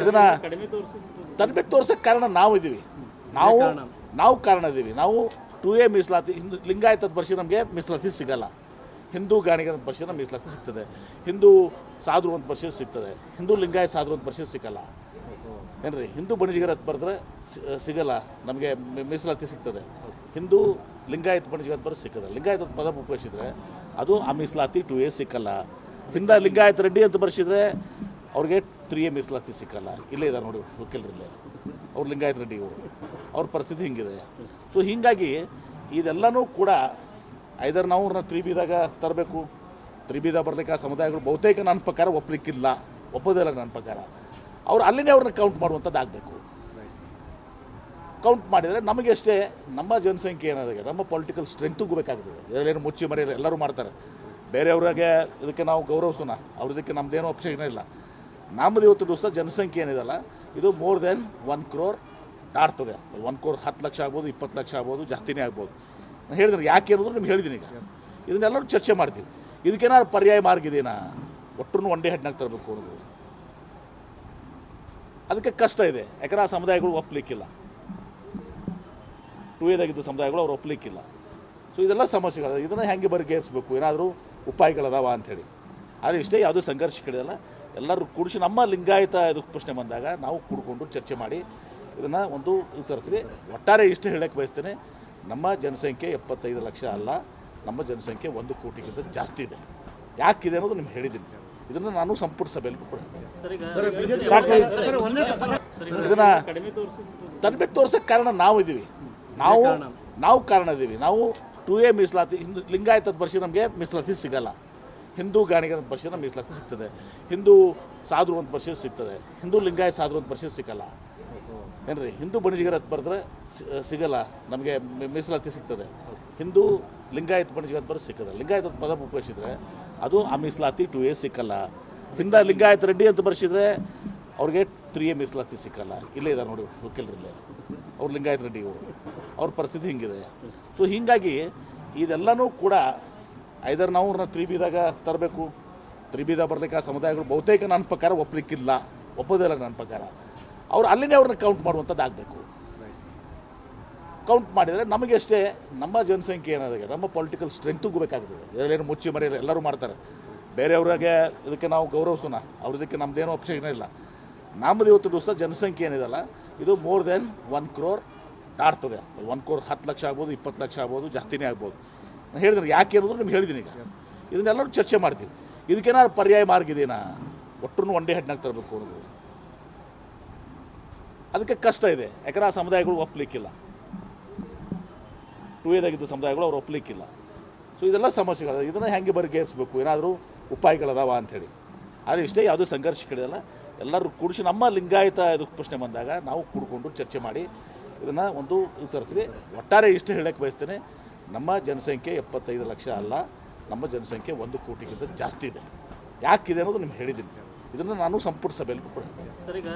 ಇದನ್ನ ತರಬೇತಿ ತೋರ್ಸೋಕ್ಕೆ ಕಾರಣ ನಾವು ಇದ್ದೀವಿ ನಾವು ನಾವು ಕಾರಣ ಇದ್ದೀವಿ ನಾವು ಟು ಎ ಮೀಸಲಾತಿ ಹಿಂದೂ ಲಿಂಗಾಯತದ ಬರ್ಷಿ ನಮಗೆ ಮೀಸಲಾತಿ ಸಿಗಲ್ಲ. ಹಿಂದೂ ಗಾಣಿಗರ ಬರ್ಷಿ ನಮ್ಗೆ ಮೀಸಲಾತಿ ಸಿಗ್ತದೆ. ಹಿಂದೂ ಸಾಧು ಅಂತ ಬರ್ಷಿ ಸಿಗ್ತದೆ. ಹಿಂದೂ ಲಿಂಗಾಯತ ಸಾಧು ಅಂತ ಬರ್ಷಿ ಸಿಗಲ್ಲ. ಏನ್ರಿ? ಹಿಂದೂ ಬಣಿಜಿಗರ ಬರೆದ್ರೆ ಸಿಗಲ್ಲ. ನಮಗೆ ಮೀಸಲಾತಿ ಸಿಗ್ತದೆ. ಹಿಂದೂ ಲಿಂಗಾಯತ ಬಣಿಜಿಗರ ಬರೆದು ಸಿಕ್ಕದೆ ಲಿಂಗಾಯತ ಪದ ಉಪಯೋಗಿಸಿದ್ರೆ ಅದು ಆ ಮೀಸಲಾತಿ ಟು ಎ ಸಿಕ್ಕಲ್ಲ. ಹಿಂದ ಲಿಂಗಾಯತ್ ರೆಡ್ಡಿ ಅಂತ ಬರ್ಸಿದ್ರೆ ಅವ್ರಿಗೆ ತ್ರೀ ಎಂ ಮೀಸಲಾತಿ ಸಿಕ್ಕಲ್ಲ. ಇಲ್ಲೇ ಇದ್ದಾರೆ ನೋಡಿ ವಕೀಲರಲ್ಲೇ. ಅವ್ರು ಲಿಂಗಾಯತ್ ರೆಡ್ಡಿ ಇವರು. ಅವ್ರ ಪರಿಸ್ಥಿತಿ ಹಿಂಗಿದೆ. ಸೊ ಹೀಗಾಗಿ ಇದೆಲ್ಲನೂ ಕೂಡ ಐದರ್ ನಾವು ಅವ್ರನ್ನ ತ್ರೀ ಬಿದಾಗ ತರಬೇಕು. ತ್ರೀ ಬಿದ ಬರಲಿಕ್ಕೆ ಆ ಸಮುದಾಯಗಳು ಬಹುತೇಕ ನನ್ನ ಪ್ರಕಾರ ಒಪ್ಪಲಿಕ್ಕಿಲ್ಲ ಒಪ್ಪೋದಿಲ್ಲ ನನ್ನ ಪ್ರಕಾರ. ಅವ್ರು ಅಲ್ಲಿನೇ ಅವ್ರನ್ನ ಕೌಂಟ್ ಮಾಡುವಂಥದ್ದು ಆಗಬೇಕು. ಕೌಂಟ್ ಮಾಡಿದರೆ ನಮಗೆ ಅಷ್ಟೇ ನಮ್ಮ ಜನಸಂಖ್ಯೆ ಏನಾಗಿದೆ, ನಮ್ಮ ಪೊಲಿಟಿಕಲ್ ಸ್ಟ್ರೆಂತಿಗೂ ಬೇಕಾಗ್ತದೆ. ಇದರಲ್ಲೇನು ಮುಚ್ಚಿ ಮರೆಯಲ್ಲ ಎಲ್ಲರೂ ಮಾಡ್ತಾರೆ. ಬೇರೆಯವ್ರಿಗೆ ಇದಕ್ಕೆ ನಾವು ಗೌರವಿಸೋಣ. ಅವ್ರ ಇದಕ್ಕೆ ನಮ್ಮದೇನೋ ಇಲ್ಲ. ನಮ್ಮದು ಇವತ್ತು ದಿವಸ ಜನಸಂಖ್ಯೆ ಏನಿದೆಲ್ಲ ಇದು ಮೋರ್ ದೆನ್ ಒನ್ ಕ್ರೋರ್ ದಾಟ್ತದೆ ಒನ್ ಕ್ರೋರ್ ಹತ್ತು ಲಕ್ಷ ಆಗ್ಬೋದು ಇಪ್ಪತ್ತು ಲಕ್ಷ ಆಗ್ಬೋದು ಜಾಸ್ತಿನೇ ಆಗ್ಬೋದು. ನಾನು ಹೇಳಿದ್ರೆ ಯಾಕೆ ಅನ್ನೋದು ನಿಮ್ಗೆ ಹೇಳಿದ್ದೀನಿ ಈಗ. ಇದನ್ನೆಲ್ಲರೂ ಚರ್ಚೆ ಮಾಡ್ತೀವಿ. ಇದಕ್ಕೇನಾದ್ರು ಪರ್ಯಾಯ ಮಾರ್ಗ ಇದೆಯಾ ಒಟ್ಟರು ಒಂದೇ ಹೆಡ್ನಾಗ ತರಬೇಕು ಅನ್ನೋದು. ಅದಕ್ಕೆ ಕಷ್ಟ ಇದೆ. ಯಾಕಂದ್ರೆ ಆ ಸಮುದಾಯಗಳು ಒಪ್ಪಲಿಕ್ಕಿಲ್ಲ ಟೂ ಎದಾಗಿದ್ದ ಸಮುದಾಯಗಳು ಅವ್ರು ಒಪ್ಪಲಿಕ್ಕಿಲ್ಲ ಸೊ ಇದೆಲ್ಲ ಸಮಸ್ಯೆಗಳು. ಇದನ್ನು ಹೆಂಗೆ ಬಗೆಹರಿಸ್ಬೇಕು? ಏನಾದರೂ ಉಪಾಯಗಳದಾವ ಅಂಥೇಳಿ. ಆದರೆ ಇಷ್ಟೇ ಯಾವುದೂ ಸಂಘರ್ಷ ಕಡೆಯಲ್ಲ ಎಲ್ಲರೂ ಕೂಡಿಸಿ ನಮ್ಮ ಲಿಂಗಾಯತ ಇದು ಪ್ರಶ್ನೆ ಬಂದಾಗ ನಾವು ಕೂಡ್ಕೊಂಡು ಚರ್ಚೆ ಮಾಡಿ ಇದನ್ನು ಒಂದು ಇದು ತರ್ತೀವಿ. ಒಟ್ಟಾರೆ ಇಷ್ಟು ಹೇಳಕ್ಕೆ ಬಯಸ್ತೇನೆ ನಮ್ಮ ಜನಸಂಖ್ಯೆ ಎಪ್ಪತ್ತೈದು ಲಕ್ಷ ಅಲ್ಲ ನಮ್ಮ ಜನಸಂಖ್ಯೆ ಒಂದು ಕೋಟಿಗಿಂತ ಜಾಸ್ತಿ ಇದೆ. ಯಾಕಿದೆ ಅನ್ನೋದು ನಿಮ್ಗೆ ಹೇಳಿದ್ದೀನಿ. ಇದನ್ನು ನಾನು ಸಂಪುಟ ಸಭೆಯಲ್ಲಿ ಕೂಡ ಇದನ್ನು ತರಬೇತಿ ತೋರ್ಸೋಕ್ಕೆ ಕಾರಣ ನಾವು ಇದ್ದೀವಿ. ನಾವು ನಾವು ಕಾರಣ ಇದ್ದೀವಿ. ನಾವು ಟು ಎ ಮೀಸಲಾತಿ ಹಿಂದೂ ಲಿಂಗಾಯತದ ಬರ್ಷಿ ನಮಗೆ ಮೀಸಲಾತಿ ಸಿಗಲ್ಲ. ಹಿಂದೂ ಗಾಣಿಗರ ಪರಿಷತ್ ನಮ್ಗೆ ಮೀಸಲಾತಿ ಸಿಗ್ತದೆ. ಹಿಂದೂ ಸಾಧು ಅಂತ ಬರ್ಷಿ ಸಿಗ್ತದೆ. ಹಿಂದೂ ಲಿಂಗಾಯತ ಸಾಧು ಅಂತ ಬರ್ಷಿ ಸಿಗಲ್ಲ. ಏನ್ರಿ? ಹಿಂದೂ ಬಣಿಜಿಗರ ಅಂತ ಬರೆದ್ರೆ ಸಿಗಲ್ಲ. ನಮಗೆ ಮೀಸಲಾತಿ ಸಿಗ್ತದೆ. ಹಿಂದೂ ಲಿಂಗಾಯತ್ ಬಣಿಜಿಗರ ಅಂತ ಬರೆದು ಸಿಕ್ಕದೆ ಲಿಂಗಾಯತ ಪದ ಉಪಯೋಗಿಸಿದ್ರೆ ಅದು ಆ ಮೀಸಲಾತಿ ಟು ಎ ಸಿಕ್ಕಲ್ಲ. ಹಿಂದ ಲಿಂಗಾಯತ್ ರೆಡ್ಡಿ ಅಂತ ಬರೆಸಿದ್ರೆ ಅವ್ರಿಗೆ ತ್ರೀ ಎ ಮೀಸಲಾತಿ ಸಿಕ್ಕಲ್ಲ. ಇಲ್ಲೇ ಇದ್ದಾರೆ ನೋಡಿ ವಕೀಲರಲ್ಲೇ ಅವ್ರು ಲಿಂಗಾಯತ್ ರೆಡ್ಡಿ ಅವರು ಅವ್ರ ಪರಿಸ್ಥಿತಿ ಹಿಂಗಿದೆ. ಸೊ ಹೀಗಾಗಿ ಇದೆಲ್ಲನೂ ಕೂಡ ಐದರ್ ನಾವು ಅವ್ರನ್ನ ತ್ರಿಬಿದಾಗ ತರಬೇಕು. ತ್ರಿಬಿದಾಗ ಬಿದ ಬರ್ಲಿಕ್ಕೆ ಆ ಸಮುದಾಯಗಳು ಬಹುತೇಕ ನನ್ನ ಪ್ರಕಾರ ಒಪ್ಪಲಿಕ್ಕಿಲ್ಲ ಒಪ್ಪೋದಿಲ್ಲ ನನ್ನ ಪ್ರಕಾರ. ಅವ್ರು ಅಲ್ಲಿನೇ ಅವ್ರನ್ನ ಕೌಂಟ್ ಮಾಡುವಂಥದ್ದು ಆಗಬೇಕು. ಕೌಂಟ್ ಮಾಡಿದರೆ ನಮಗೆ ಅಷ್ಟೇ ನಮ್ಮ ಜನಸಂಖ್ಯೆ ಏನಾದಾಗ ನಮ್ಮ ಪೊಲಿಟಿಕಲ್ ಸ್ಟ್ರೆಂತಿಗೂ ಬೇಕಾಗ್ತದೆ. ಇದರಲ್ಲೇನು ಮುಚ್ಚಿ ಮರೆಯಲ್ಲ, ಎಲ್ಲರೂ ಮಾಡ್ತಾರೆ. ಬೇರೆಯವ್ರಿಗೆ ಇದಕ್ಕೆ ನಾವು ಗೌರವಿಸೋಣ. ಅವ್ರ ಇದಕ್ಕೆ ನಮ್ಮದೇನೋ ಅಪೇಕ್ಷೆ ಇಲ್ಲ. ನಮ್ಮದು ಇವತ್ತು ದಿವಸ ಜನಸಂಖ್ಯೆ ಏನಿದೆಲ್ಲ, ಇದು ಮೋರ್ ದೆನ್ ಒನ್ ಕ್ರೋರ್ ದಾಟ್ತದೆ. ಒನ್ ಕ್ರೋರ್ ಹತ್ತು ಲಕ್ಷ ಆಗ್ಬೋದು, ಇಪ್ಪತ್ತು ಲಕ್ಷ ಆಗ್ಬೋದು, ಜಾಸ್ತಿನೇ ಆಗ್ಬೋದು. ನಾನು ಹೇಳಿದ್ರೆ ಯಾಕೆ ಅನ್ನೋದು ನಿಮ್ಗೆ ಹೇಳಿದ್ದೀನಿ ಈಗ. ಇದನ್ನೆಲ್ಲರೂ ಚರ್ಚೆ ಮಾಡ್ತೀವಿ. ಇದಕ್ಕೇನಾದ್ರು ಪರ್ಯಾಯ ಮಾರ್ಗ ಇದೆಯಾ ಒಟ್ಟರು ಒಂದೇ ಹೆಡ್ನಾಗ ತರಬೇಕು ಅನ್ನೋದು. ಅದಕ್ಕೆ ಕಷ್ಟ ಇದೆ. ಯಾಕಂದ್ರೆ ಆ ಸಮುದಾಯಗಳು ಒಪ್ಪಲಿಕ್ಕಿಲ್ಲ ಟೂ ಎದಾಗಿದ್ದ ಸಮುದಾಯಗಳು ಅವ್ರು ಒಪ್ಪಲಿಕ್ಕಿಲ್ಲ ಸೊ ಇದೆಲ್ಲ ಸಮಸ್ಯೆಗಳು. ಇದನ್ನು ಹೆಂಗೆ ಬಗೆಹರಿಸ್ಬೇಕು? ಏನಾದರೂ ಉಪಾಯಗಳದಾವ ಅಂಥೇಳಿ. ಆದರೆ ಇಷ್ಟೇ ಯಾವುದೂ ಸಂಘರ್ಷ ಕಡೆಯಲ್ಲ. ಎಲ್ಲರೂ ಕೂಡಿಸಿ ನಮ್ಮ ಲಿಂಗಾಯತ ಇದು ಪ್ರಶ್ನೆ ಬಂದಾಗ ನಾವು ಕೂಡ್ಕೊಂಡು ಚರ್ಚೆ ಮಾಡಿ ಇದನ್ನು ಒಂದು ಇದು ತರ್ತೀವಿ. ಒಟ್ಟಾರೆ ಇಷ್ಟು ಹೇಳಕ್ಕೆ ಬಯಸ್ತೇನೆ. ನಮ್ಮ ಜನಸಂಖ್ಯೆ ಎಪ್ಪತ್ತೈದು ಲಕ್ಷ ಅಲ್ಲ ನಮ್ಮ ಜನಸಂಖ್ಯೆ ಒಂದು ಕೋಟಿಗಿಂತ ಜಾಸ್ತಿ ಇದೆ ಯಾಕಿದೆ ಅನ್ನೋದು ನಿಮ್ಗೆ ಹೇಳಿದ್ದೀನಿ ಇದನ್ನು ನಾನು ಸಂಪುಟ ಸಭೆಯಲ್ಲಿ ಕೂಡ ಸರ್ ಈಗ